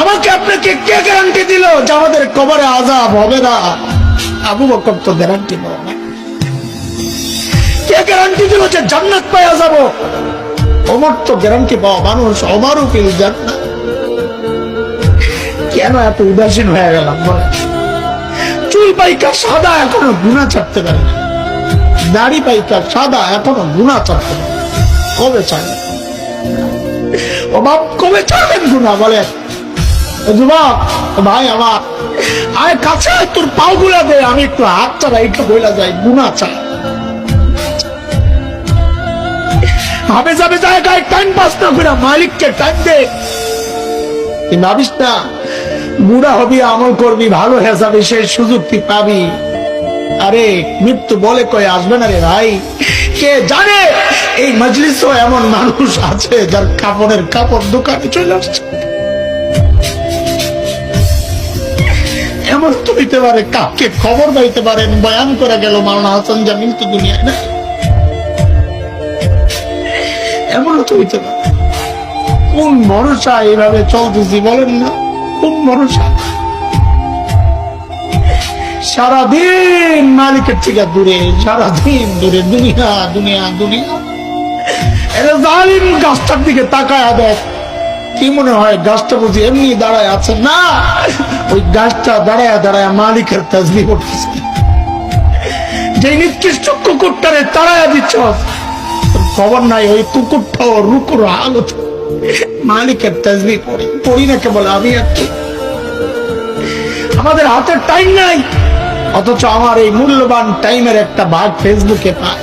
আমাকে আপনাকে কে গ্যারান্টি দিল যে আমাদের কবরে আজাব হবে না? আবু বকর তো গ্যারান্টি পাওয়া না কে গ্যারান্টি দিল যে জান্নাত পাওয়া যাব ওমর তো গ্যারান্টি পাওয়া মানুষ, ওমারও ফিল জান্নাত? কেন এত উদাসীন হয়ে গেলাম বল চুল পাইকা সাদা, এখনও গুণা ছাড়তে পারে না। দাড়ি পাইকা সাদা, এখনও গুণা ছাড়তে পারে কবে ছাড়বে ও বাপ, কবে ছাড়বেন গুণা বলে ও ভাই আমার। আয় কাছে, তোর পাও গুলা দে, আমি একটু হাত একটু বইলা যাই হবে যাবে জায়গায় টাইম পাস না করে মালিককে টাইম দে। ভাবিস না বুড়া হবি, আমল করবি, ভালো হয়ে যাবে সেই সুযোগ তুই পাবি। আরে, মৃত্যু বলে কয়ে, আসবে না রে ভাই। কে জানে, এই মজলিসও এমন মানুষ আছে যার কাপড়ের কাপড় দোকানে চলে আসছে। এমন তো হইতে পারে কাকে খবর পাইতে পারেন বয়ান করে গেল হাসান জামিল তো দুনিয়ায়, না? তো হইতে পারে। কোন ভরসা এইভাবে চলতেছি বলেন না? কোন ভরসা? সারাদিন মালিকের থেকে দূরে, সারাদিন দূরে, দুনিয়া দুনিয়া দুনিয়া। এটা জালিম গাছটার দিকে তাকায় দেখ। কি মনে হয় গাছটা বুঝি এমনি দাঁড়ায় আছে? না! ওই গাছটা দাঁড়ায় দাঁড়ায় মালিকের তাজবি করতেছে। যে নিকৃষ্ট কুকুরটারে তাড়ায়া দিচ্ছ খবর নাই, ওই কুকুরটাও রুকুর হালত মালিকের তাজবি পড়ে। পড়ি না কে বলে আমি একটু আমাদের হাতে টাইম নাই, অথচ আমার এই মূল্যবান টাইমের একটা ভাগ ফেসবুকে পায়।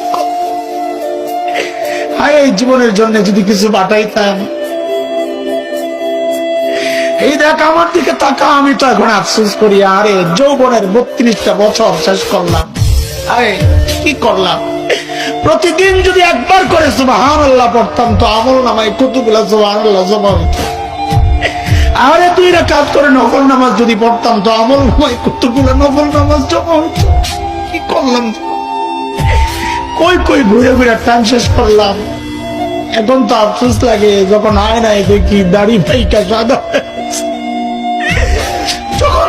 হায় এই জীবনের জন্য যদি কিছু বাটাইতাম। এই দেখ, আমার দিকে তাকা, আমি তো এখন আফসোস করি, আরে যৌবনের বত্রিশটা বছর শেষ করলাম। কি করলাম? প্রতিদিন যদি একবার করে সুবাহান আল্লাহ পড়তাম, তো আমল নামায় কতগুলা সুবাহান আল্লাহ জমা হইতো আরে, দুই কাজ করে নফল নামাজ যদি পড়তাম, তো আমল নামায় কতগুলো নফল নামাজ জমা হতো কি করলাম? কই কই ঘুরে ঘুরে টান শেষ করলাম। এখন তো আফসোস লাগে, যখন আয় নাই দেখি দাড়ি পাইকা সাদা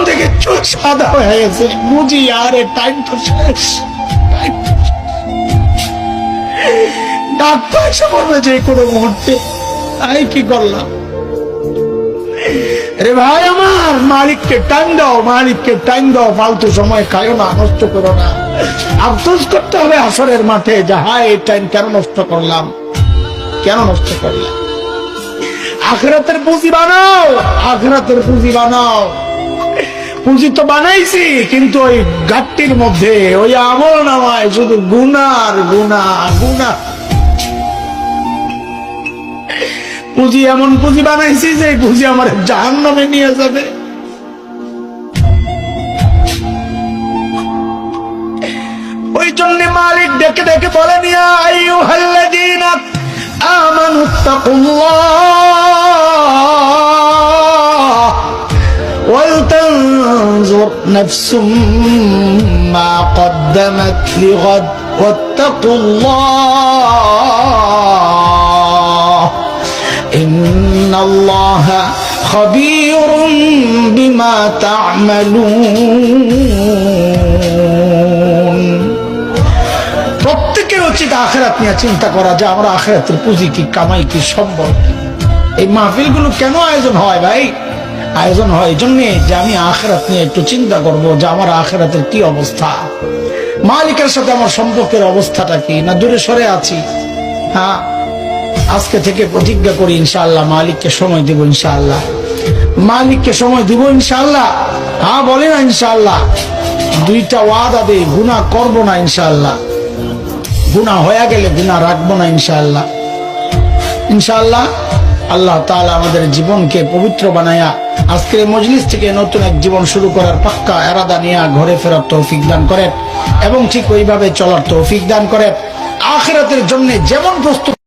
দেখে চোখ সাদা হয়ে গেছে, বুঝি আরে টাইম তো শেষ। ডাক্তার এসে বলবে যে কোনো মুহূর্তে আমি কি করলাম? রে ভাই আমার, মালিককে টাইম দাও, মালিককে টাইম দাও, ফালতু সময় খায়ো না, নষ্ট করো না। আফসোস করতে হবে আসরের মাঠে যে হায় এই টাইম কেন নষ্ট করলাম? কেন নষ্ট করলাম? আখরাতের পুঁজি বানাও, আখরাতের পুঁজি বানাও। পুঁজি তো বানাইছি, কিন্তু ওই গাটটির মধ্যে, ওই আমল নামায় শুধু গুনার গুনা গুনা পুঁজি এমন পুঁজি বানাইছি যে পুঁজি আমার জাহান নামে নিয়ে যাবে। ওই জন্য মালিক ডেকে ডেকে বলে নিয়া আইয়ুহাল্লাযীনা আমানু তাকুল্লাহ ولتنظر نفس ما قدمت لغد واتقوا الله إن الله خبير بما تعملون প্রত্যেকের উচিত আখেরাত নিয়ে চিন্তা করা যে আমরা আখেরাতের পুঁজি কি, কামাই কি সম্ভব এই মাহফিলগুলো কেন আয়োজন হয় ভাই? আয়োজন হয় এই জন্যে যে আমি আখেরাত নিয়ে একটু চিন্তা করব যে আমার আখেরাতের কি অবস্থা? মালিকের সাথে আমার সম্পর্কের অবস্থাটা কি? না দূরে সরে আছি? হ্যাঁ আজকে থেকে প্রতিজ্ঞা করি ইনশাআল্লাহ, মালিককে সময় দিব ইনশাআল্লাহ। মালিককে সময় দিব ইনশাআল্লাহ? হ্যাঁ বলে না ইনশাআল্লাহ। দুইটা ওয়াদা দে, গুনাহ করব না ইনশাআল্লাহ। গুনাহ হয়ে গেলে গুণা রাখব না ইনশাআল্লাহ। ইনশাআল্লাহ আল্লাহ তালা আমাদের জীবনকে পবিত্র বানায়া আজকের মজলিস থেকে নতুন এক জীবন শুরু করার পাক্কা এরাদা নিয়ে ঘরে ফেরার তৌফিক দান করেন এবং ঠিক ওইভাবে চলার তৌফিক দান করেন। আখেরাতের জন্য যেমন প্রস্তুত